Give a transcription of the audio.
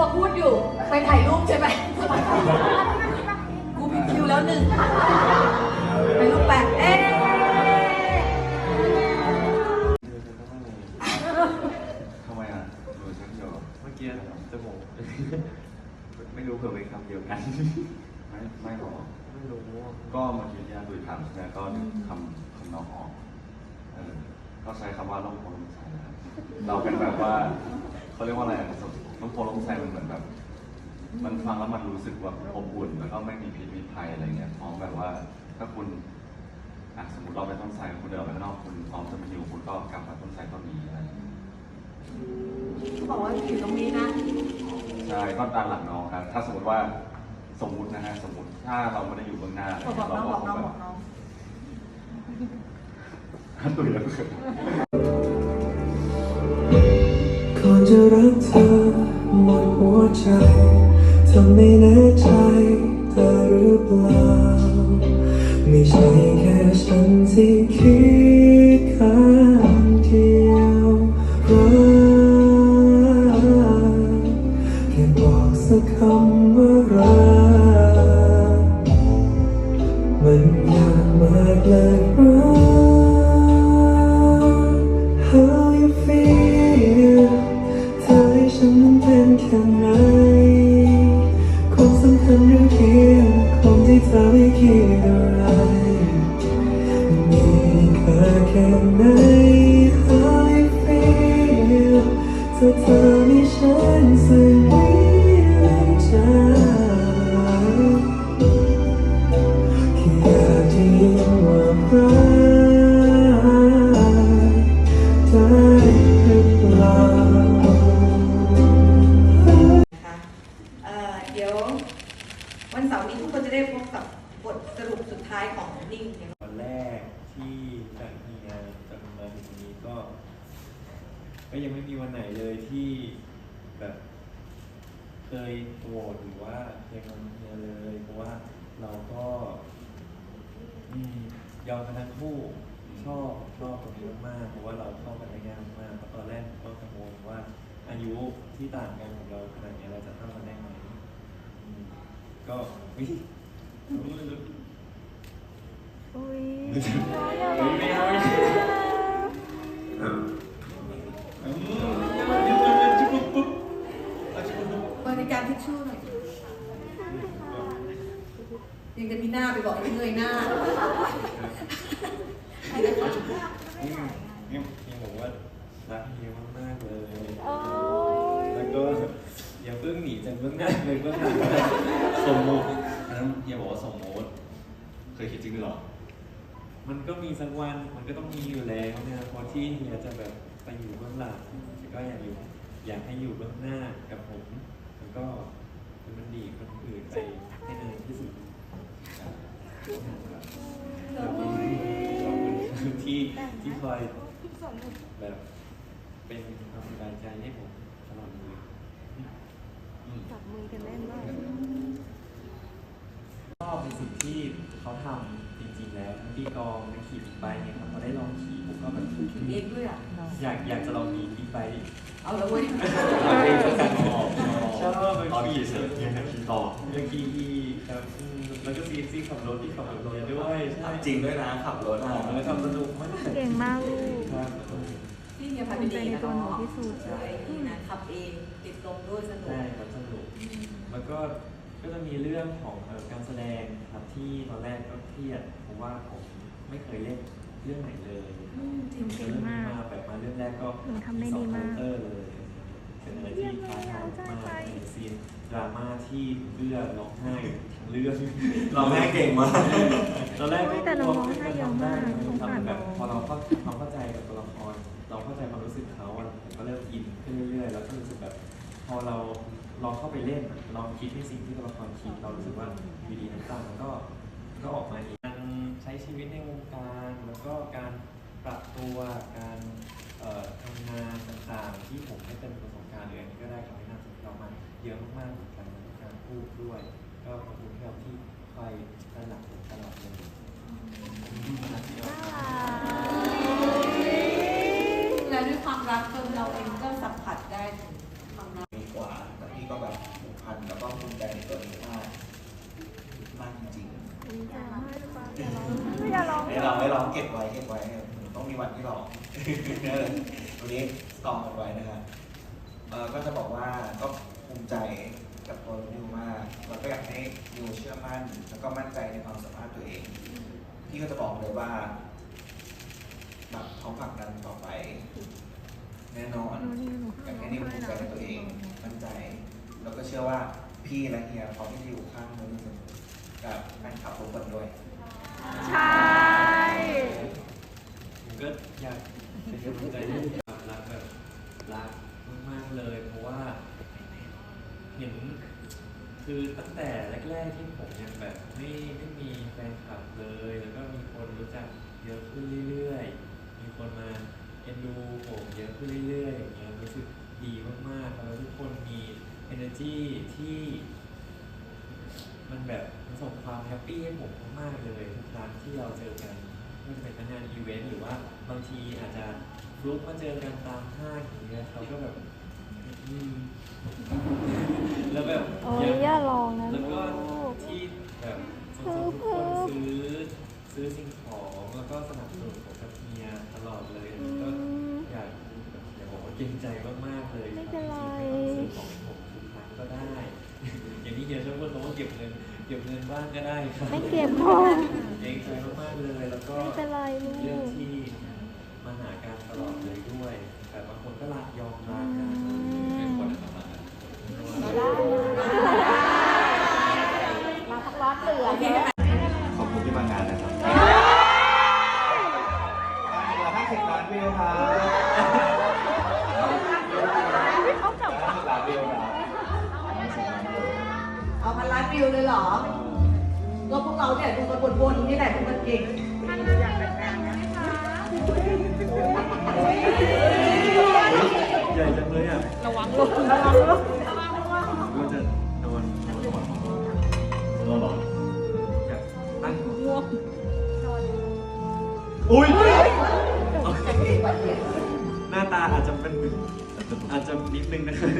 อะพูดอยู่ ไปถ่ายรูปใช่ไหมกูผิดคิวแล้วหนึ่งไปรูปแปะเอ๊ะทำไมอะหนูฉันเดียวเมื่อกี้จมูกไม่รู้เผื่อไปคำเดียวกัน ไม่ไม่หรอกไม่รู้ก็เมื่อกี้ที่อาตุยถามใช่ไหมก็นึกคำคำน้องออกเออก็ใช้คำว่าล่มโพล่มใสนะครับเราเป็นแบบว่าเขาเรียกว่าอะไรอะ ล่มโพล่มใสมันเหมือนแบบ มันฟังแล้วมันรู้สึกแบบอบอุ่นแล้วก็ไม่มีพิษมีภัยอะไรเงี้ยพร้อมแบบว่าถ้าคุณอะสมมติเราไปต้นไทรคุณเดินออกไปข้างนอกคุณพร้อมจะมาอยู่คุณก็กลับมาต้นไทรต้นนี้อะไรเงี้ยเขาบอกว่าอยู่ตรงนี้นะใช่ก็ตามหลังน้องครับถ้าสมมติว่าสมมุตินะฮะสมมติถ้าเราไม่ได้อยู่เบื้องหน้าบอกบอกน้องบอกน้องบอกน้องตุยแล้วก็เกิด ก่อนจะรักเธอหมดหัวใจเธอไม่แน่ใจเธอหรือเปล่า ไม่ใช่แค่ฉันที่คิดข้งเดียว ยังไม่มีวันไหนเลยที่แบบเคยโกรธหรือว่าเคยงอนเฮียเลยเพราะว่าเราก็อืมยอมกันทั้งคู่ชอบชอบตรงนี้มากๆเพราะว่าเราเข้ากันได้ง่ายมากๆเพราะตอนแรกผมก็กังวลว่าอายุที่ต่างกันของเราขนาดนี้เราจะเข้ากันได้ไหมอืมก็วิรู้เลยรู้อุ้ย ไม่เอ ชู่หน่อยยังจะมีหน้าไปบอกให้เงยหน้านี่นี่นี่บอกว่ารักเฮียมากๆเลยแล้วก็อย่าเพิ่งหนีจากเบื้องหน้าเลยเบื้องหลังสมมุติอันนั้นเฮียบอกว่าสมมติเคยคิดจริงหรือเปล่ามันก็มีสักวันมันก็ต้องมีอยู่แล้วเนี่ยพอที่เฮียจะแบบไปอยู่เบื้องหลังก็อยากอยู่อยากให้อยู่เบื้องหน้ากับผมแล้วก็ มันดีคนอื่นไปให้นานที่สุดขอบคุณที่ที่คอยแบบเป็นความสบายใจให้ผมตลอดเลยจับมือกันแน่นมากชอบในสิ่งที่เขาทำจริงๆแล้วทั้งตีกลองทั้งขี่บิ๊กไบค์เนี่ยครับพอได้ลองขี่ผมก็แบบถึงเองด้วยอะอยากอยากจะลองมีบิ๊กไบค์เอาละเว้ยเราเองต้องการออก ชอบตอนขี่เสร็จยังให้ขี่ต่อเมื่อกี้ที่ครับอืมแล้วก็ซีซีขับรถที่ขับรถเรียนด้วยใช่จริงด้วยนะขับรถอะแล้วทำสนุกมากเก่งมากลูกครับที่เฮียพาไปดีนะภูมิใจในตัวหนูเนาะที่สุดใช่นี่นะขับเองติดลมด้วยสนุกใช่ครับสนุกแล้วก็ก็จะมีเรื่องของเอ่อการแสดงครับที่ตอนแรกก็เครียดเพราะว่าผมไม่เคยเล่นเรื่องไหนเลยอืมจริงๆเรื่องนี้มากมาแบบมาเรื่องแรกก็หนูทำได้ดีมากสองคาแรคเตอร์เลย เป็นอะไรที่ท้าทายมากในซีนดราม่าที่เลือดร้องไห้ทั้งเรื่องเราแม่เก่งมากตอนแรกก็แต่กน้ลัอวงร้องไห้เยอะทำได้มากสงสารทำแบบพอเราเข้าความเข้าใจกับตัวละคร เราเข้าใจความรู้สึกเขาอะก็เริ่มอินขึ้นเรื่อยๆแล้วก็รู้สึกแบบ พอเราลองเข้าไปเล่นลองคิดในสิ่งที่ตัวละครคิดเรารู้สึกว่าอยู่ดีน้ำตามันก็ก็ออกมาอีกการใช้ชีวิตในวงการแล้วก็การปรับตัวการทำงานต่างๆที่ผมไม่เป็นประสารณ์เลยอันนี้ก็ได้คำแนะนำจากเรามาเยอะมากๆเหมือนกันในการพูดด้วย ก็ขอบคุณที่เราที่คอยตระหนักผมตลอดเลยและด้วยความรักจนเราเองก็สัมผัสได้ถึงความรักดีกว่าแต่พี่ก็แบบผูกพันแล้วก็ภูมิใจในตัวนี้มากมากจริงๆดีใจมากหรือเปล่าอย่าร้องอย่าร้องไม่ลองไม่ลองเก็บไว้เก็บไว้ต้องมีวันที่ลองวันนี้สตองกันไว้นะฮะเอ่อก็จะบอกว่าก็ภูมิใจกับตัวนิวมากแล้วก็อยากให้นิวเชื่อมั่น แล้วก็มั่นใจในความสามารถตัวเอง พี่ก็จะบอกเลยว่าแบบเขาผลักดันต่อไป แน่นอนอยากให้นิวภูมิใจในตัวเอง มั่นใจ แล้วก็เชื่อว่าพี่และเฮียพร้อมที่จะอยู่ข้างนิวกับแฟนคลับทุกคนด้วย ใช่ ผมก็อยากเป็นกำลังใจให้ความรักแบบรักมากๆเลย เพราะว่า เห็น คือตั้งแต่แรกๆที่ผมยังแบบไม่ไม่มีแฟนคลับเลย แล้วก็มีคนรู้จักเยอะขึ้นเรื่อยๆ มีคนมาเอ็นดูผมเยอะขึ้นเรื่อยๆอย่างเงี้ยรู้สึกดีมากๆแล้วทุกคนมี energy ที่ มันแบบมันส่งความแฮปปี้ให้ผมมากๆเลยทุกครั้งที่เราเจอกันไม่ว่าจะเป็นงานอีเวนต์หรือว่าบางทีอาจจะฟลุกมาเจอกันตามห้างอย่างเงี้ยเขาก็แบบ แล้วแบบโอ้ยอย่าร้องนะแล้วลูก็กที่แบบสมทุกคนซื้อซื้อสิ่งของแล้วก็สนับสนุนผมกับเมียตลอดเลยอืก็มอยากอยากบอกว่าเกรงใจมากๆเลยไม่เป็นไรจงๆไม่ต้องซื้อของให้ผมทุกครั้งก็ได้ อย่างที่เฮียชอบพูดเขาว่าเก็บเงินเก็บเงินบ้างก็ได้ครับไม่เก็บพอเกรงใจมากๆเลยแล้วก็ ไม่เป็นไรลูเรื่องก ก็จะโดนโดนหัวก็หรอแบบตั้งอุ้ยหน้าตาอาจจะเป็นอาจจะนิดนึงนะครับ